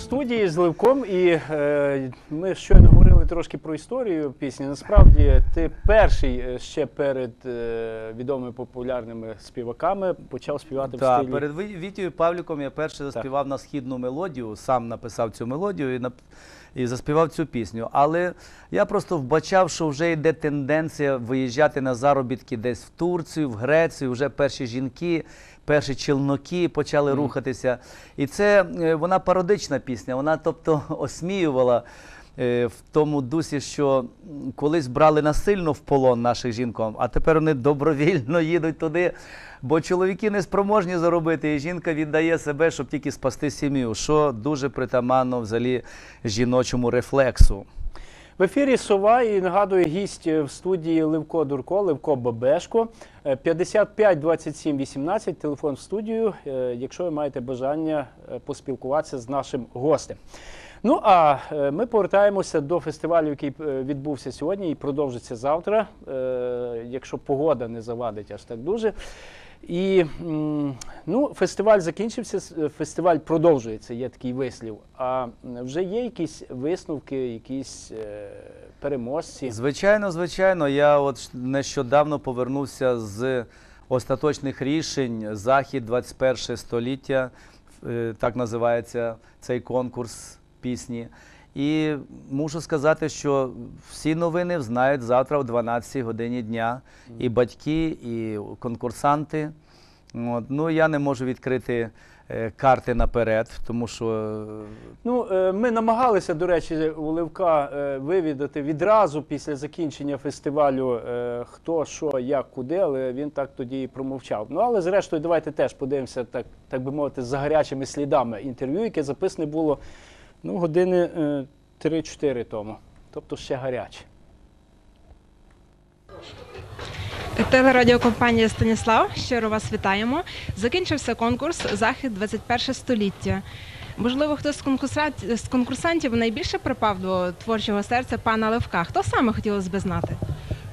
студії з Левком, і е, ми щойно говорили трошки про історію пісні. Насправді, ти перший е, ще перед е, відомими популярними співаками почав співати в Так, стилі. перед Ви- Вітєю Павліком я перше заспівав на східну мелодію, сам написав цю мелодію і, нап... і заспівав цю пісню. Але я просто вбачав, що вже йде тенденція виїжджати на заробітки десь в Турцію, в Грецію, вже перші жінки. Перші челноки почали рухатися. І це е, вона пародична пісня. Вона, тобто, осміювала е, в тому дусі, що колись брали насильно в полон наших жінком, а тепер вони добровільно їдуть туди, бо чоловіки не спроможні заробити, і жінка віддає себе, щоб тільки спасти сім'ю, що дуже притаманно взагалі жіночому рефлексу. В ефірі Сова і нагадую гість в студії Левко Дурко, Левко Бабешко. Е, 55 27 18, телефон в студію, е, якщо ви маєте бажання е, поспілкуватися з нашим гостем. Ну а е, ми повертаємося до фестивалю, який е, відбувся сьогодні і продовжиться завтра, е, якщо погода не завадить аж так дуже. І ну, фестиваль закінчився, фестиваль продовжується, є такий вислів. А вже є якісь висновки, якісь переможці. Звичайно, звичайно. Я от нещодавно повернувся з остаточних рішень Захід 21 століття, так називається цей конкурс пісні. І мушу сказати, що всі новини знають завтра о 12 годині дня. І батьки, і конкурсанти. От. Ну, я не можу відкрити е, карти наперед, тому що е, Ну, е, ми намагалися, до речі, у Левка вивідати відразу після закінчення фестивалю, хто, що, як, куди, але він так тоді і промовчав. Ну, але зрештою, давайте теж подивимося, так, так би мовити, за гарячими слідами інтерв'ю, яке записане було ну, години е, 3-4 тому. Тобто ще гаряче. Телерадіокомпанія Станіслав. Щиро вас вітаємо. Закінчився конкурс Захід 21 століття. Можливо, хтось з конкурсантів, найбільше припав до творчого серця пана Левка. Хто саме хотілося би знати?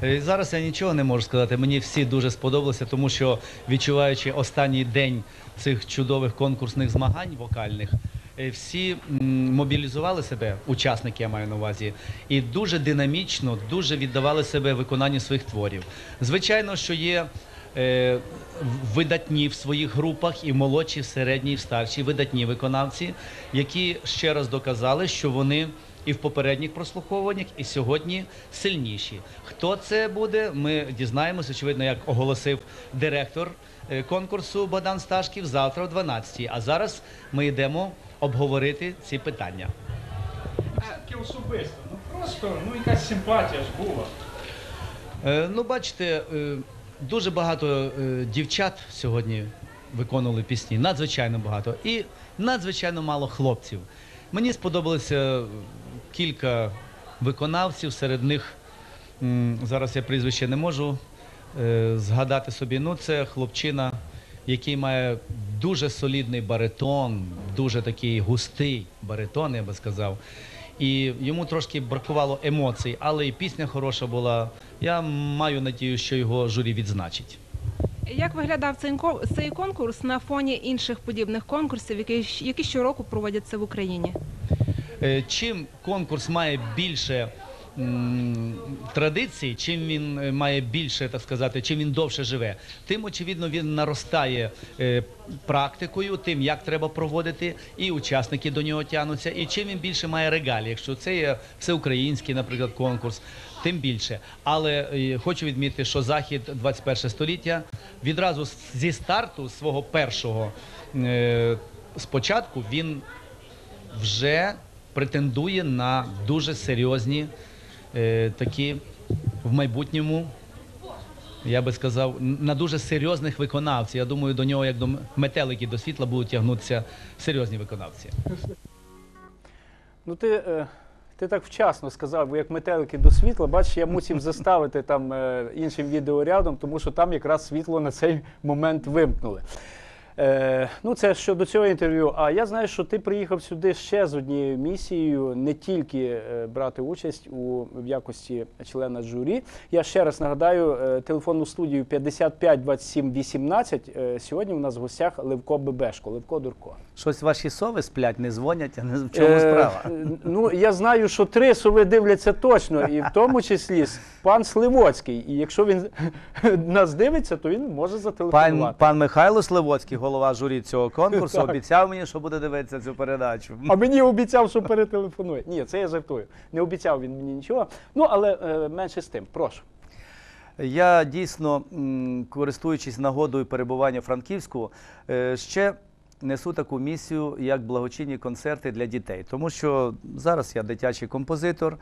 Е, Зараз я нічого не можу сказати. Мені всі дуже сподобалося, тому що відчуваючи останній день цих чудових конкурсних змагань вокальних, е, всі мобілізували себе, учасники я маю на увазі, і дуже динамічно, дуже віддавали себе виконанню своїх творів. Звичайно, що є. е, Видатні в своїх групах і молодші, середні, і старші, видатні виконавці, які ще раз доказали, що вони і в попередніх прослуховуваннях, і сьогодні сильніші. Хто це буде, ми дізнаємося, очевидно, як оголосив директор е, конкурсу Богдан Сташків завтра о 12-й. А зараз ми йдемо обговорити ці питання. Таке особисто. Ну просто ну якась симпатія ж була. Е, ну, бачите, е, дуже багато е, дівчат сьогодні виконували пісні, надзвичайно багато, і надзвичайно мало хлопців. Мені сподобалося кілька виконавців, серед них зараз я прізвище не можу е, згадати собі. Ну, це хлопчина, який має дуже солідний баритон, дуже такий густий баритон, я би сказав. І йому трошки бракувало емоцій, але і пісня хороша була. Я маю надію, що його журі відзначить. Як виглядав цей конкурс на фоні інших подібних конкурсів, які щороку проводяться в Україні? Е, Чим конкурс має більше традицій, чим він е, має більше, так сказати, чим він довше живе, тим очевидно він наростає е, практикою, тим як треба проводити, і учасники до нього тягнуться. І чим він більше має регалій, якщо це є всеукраїнський, наприклад, конкурс, тим більше. Але хочу відмітити, що захід 21 століття відразу зі старту свого першого спочатку він вже претендує на дуже серйозні е, такі в майбутньому, я би сказав, на дуже серйозних виконавців. Я думаю, до нього, як до метелики до світла, будуть тягнутися серйозні виконавці. Ну, ти, е, ти так вчасно сказав, бо як метелики до світла, бачиш, я мусив заставити там е, іншим відеорядом, тому що там якраз світло на цей момент вимкнули. Е, ну, це щодо цього інтерв'ю. А я знаю, що ти приїхав сюди ще з однією місією, не тільки е, брати участь у в якості члена журі. Я ще раз нагадаю е, телефонну студію 55 27 18. Е, сьогодні у нас в гостях Левко Бебешко, Левко Дурко. Щось ваші сови сплять, не дзвонять, а не в чому Е, справа. е, Ну, я знаю, що три сови дивляться точно, і в тому числі пан Сливоцький. І якщо він нас дивиться, то він може Пан, зателефонувати. пан Михайло Сливоцький, голова журі цього конкурсу, Так. обіцяв мені, що буде дивитися цю передачу. А мені обіцяв, що перетелефонує. Ні, це я жартую. Не обіцяв він мені нічого. Ну, але е, менше з тим, прошу. Я дійсно, м, користуючись нагодою перебування в Франківську, е, ще несу таку місію, як благочинні концерти для дітей. Тому що зараз я дитячий композитор,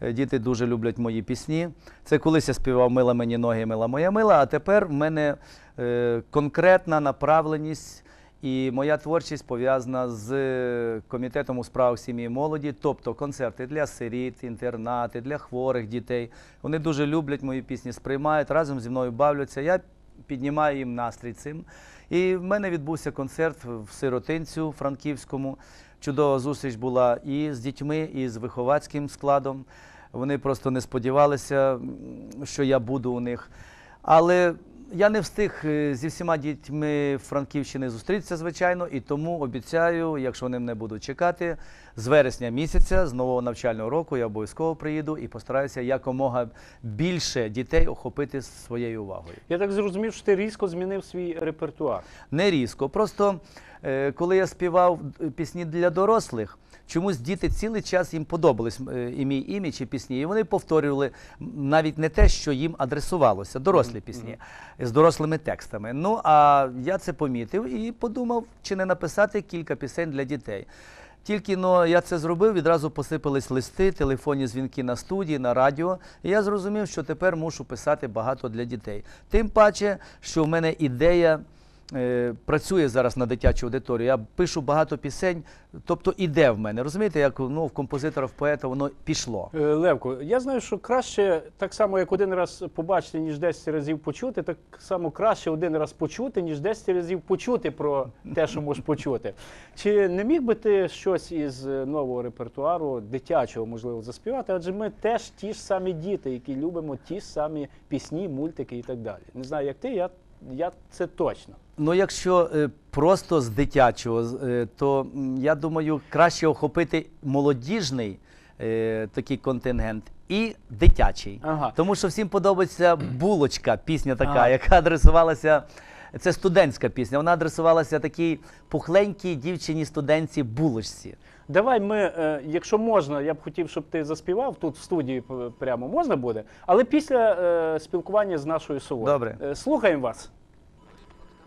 е, діти дуже люблять мої пісні. Це колись я співав Мила мені ноги, мила моя мила, а тепер в мене е, конкретна направленість. І моя творчість пов'язана з е, комітетом у справах сім'ї і молоді, тобто концерти для сиріт, інтернати, для хворих дітей. Вони дуже люблять мої пісні, сприймають, разом зі мною бавляться. Я піднімаю їм настрій цим. І в мене відбувся концерт в сиротинцю Франківському. Чудова зустріч була і з дітьми, і з виховацьким складом. Вони просто не сподівалися, що я буду у них. Але я не встиг е, зі всіма дітьми Франківщини зустрітися, звичайно, і тому обіцяю, якщо вони мене будуть чекати, з вересня місяця, з нового навчального року, я обов'язково приїду і постараюся якомога більше дітей охопити своєю увагою. Я так зрозумів, що ти різко змінив свій репертуар. Не різко. Просто е, коли я співав е, пісні для дорослих, чомусь діти цілий час їм подобались е, і мій імідж, і пісні. І вони повторювали навіть не те, що їм адресувалося, дорослі пісні з дорослими текстами. Ну а я це помітив і подумав, чи не написати кілька пісень для дітей. Тільки но я це зробив, відразу посипались листи, телефонні дзвінки на студії, на радіо. І я зрозумів, що тепер мушу писати багато для дітей. Тим паче, що в мене ідея працює зараз на дитячу аудиторію. Я пишу багато пісень, тобто іде в мене. Розумієте, як ну, в композитора, в поета воно пішло. Е, Левко, я знаю, що краще так само, як один раз побачити, ніж 10 разів почути, так само краще один раз почути, ніж 10 разів почути про те, що можеш почути. Чи не міг би ти щось із е, нового репертуару, дитячого, можливо, заспівати? Адже ми теж ті ж самі діти, які любимо ті ж самі пісні, мультики і так далі. Не знаю, як ти, я, я це точно. Ну, якщо е, просто з дитячого, е, то я думаю, краще охопити молодіжний е, такий контингент і дитячий. Ага. Тому що всім подобається булочка, пісня така, Ага. яка адресувалася. Це студентська пісня. Вона адресувалася такій пухленькій дівчині студентці булочці. Давай ми, якщо можна, я б хотів, щоб ти заспівав тут в студії прямо можна буде, але після спілкування з нашою совою. Добре. Слухаємо вас.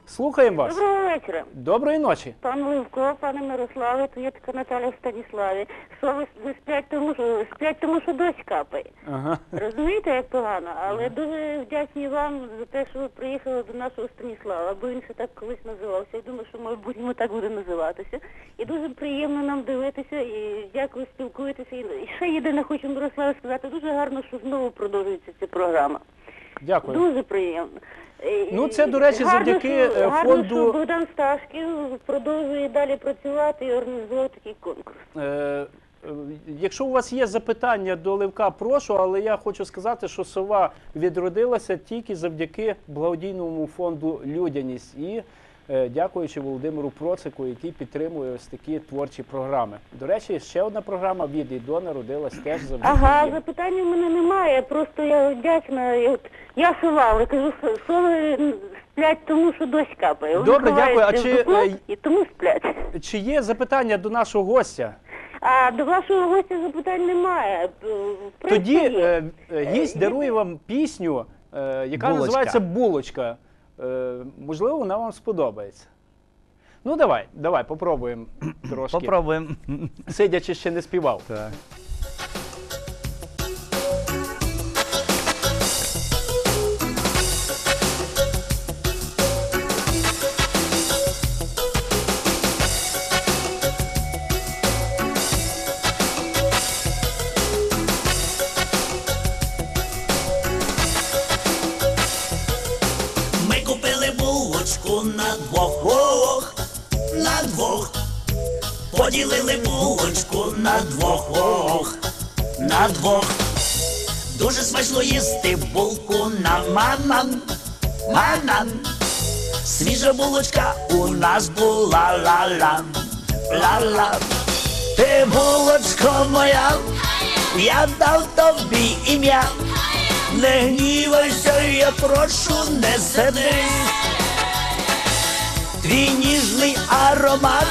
Слухаємо вас. Доброго вечора. Доброї ночі. Пан Левко, пане Мирославе, то є така Наталя Станіславі. Що ви, ви сплять, тому що сплять, тому що дощ капає. Ага. Розумієте, як погано, але дуже вдячні вам за те, що ви приїхали до нашого Станіслава, бо він ще так колись називався. Я думаю, що в майбутньому так буде називатися. І дуже приємно нам дивитися, і як ви спілкуєтеся. І ще єдине хочу Мирославе сказати, дуже гарно, що знову продовжується ця програма. Дякую. Дуже приємно. Ну, це, до речі, гарно, завдяки, що, е, гарно, фонду- що Богдан Сташків продовжує далі працювати і організував такий конкурс. Е, е, Якщо у вас є запитання до Левка, прошу, але я хочу сказати, що сова відродилася тільки завдяки благодійному фонду Людяність і дякуючи Володимиру Процику, який підтримує ось такі творчі програми. До речі, ще одна програма від і до народилась теж завдяки. Ага, їм. запитання в мене немає. Просто я вдячна. От я сова, але кажу, що сови сплять тому, що дощ капає. Вони Добре, дякую. А ховаються в чи, дупло е, і тому сплять. Чи є запитання до нашого гостя? А до вашого гостя запитань немає. В Тоді е, е, гість дарує вам пісню, е, яка Булочка. називається Булочка. Е, можливо, вона вам сподобається. Ну, давай, давай, попробуємо трошки. Попробуємо. Сидячи ще не співав. Так. Двох, ох, на двох. Дуже смачно їсти булку на манан, манан. Свіжа булочка у нас була ла-ла, ла-ла. Ти булочко моя, я дав тобі ім'я. Не гнівайся, я прошу, не сердись. Твій ніжний аромат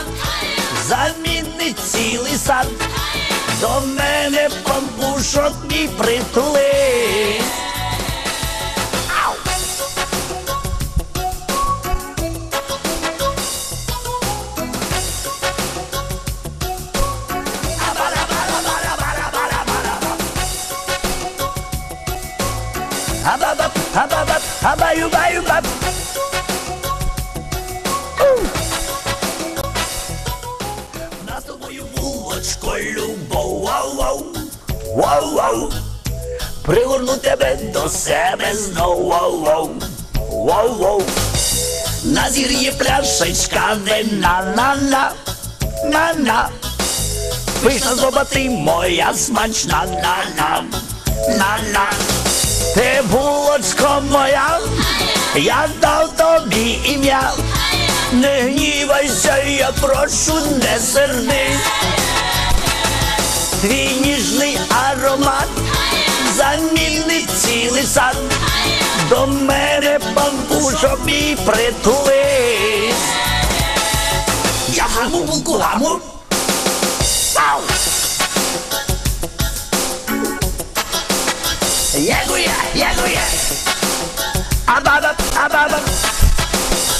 замінить цілий сад. До мене пампушок мій притулись. Ау! Абабап, абабап, вау-вау. Пригорну тебе до себе знов, вау-вау, вау-вау. На зір'ї пляшечка вина, на-на, на-на. Пишна зоба ти моя смачна, на-на, на-на. Ти булочко моя, я дав тобі ім'я. Не гнівайся, я прошу, не сердись. Твій ніжний аромат замінить цілий сад. До мене бамбушок мій притулись. Я гаму булку гаму. Ягуя, ягуя. Абаба, абаба.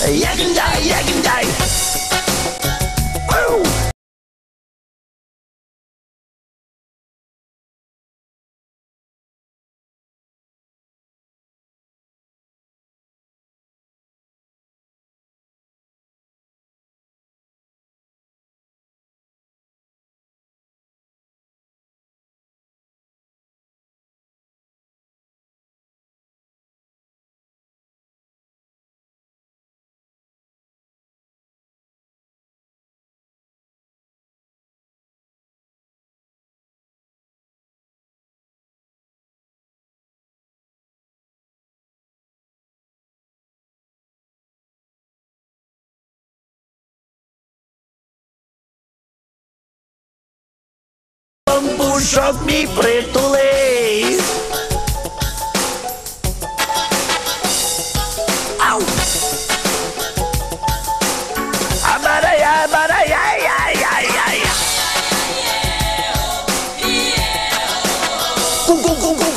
Ягндай, ягндай. Бамбушок мій притулись. Ау! Абарая, абарая, я, я, я, я. Ку-ку-ку-ку-ку-ку-ку-ку.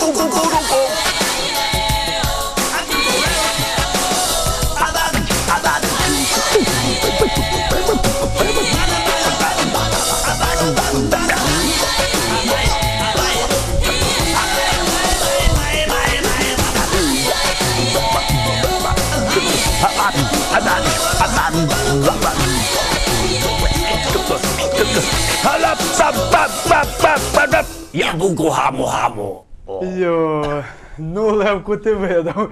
Я бугу гаму-гаму. Йо, ну Левку, ти видав.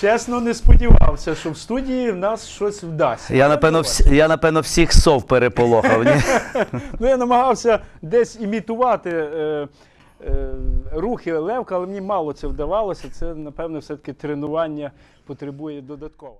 Чесно, не сподівався, що в студії в нас щось вдасться. Я напевно, всі, я, напевно всіх сов переполохав. Ні? Ну, я намагався десь імітувати е, е, рухи Левка, але мені мало це вдавалося. Це, напевно, все-таки тренування потребує додатково.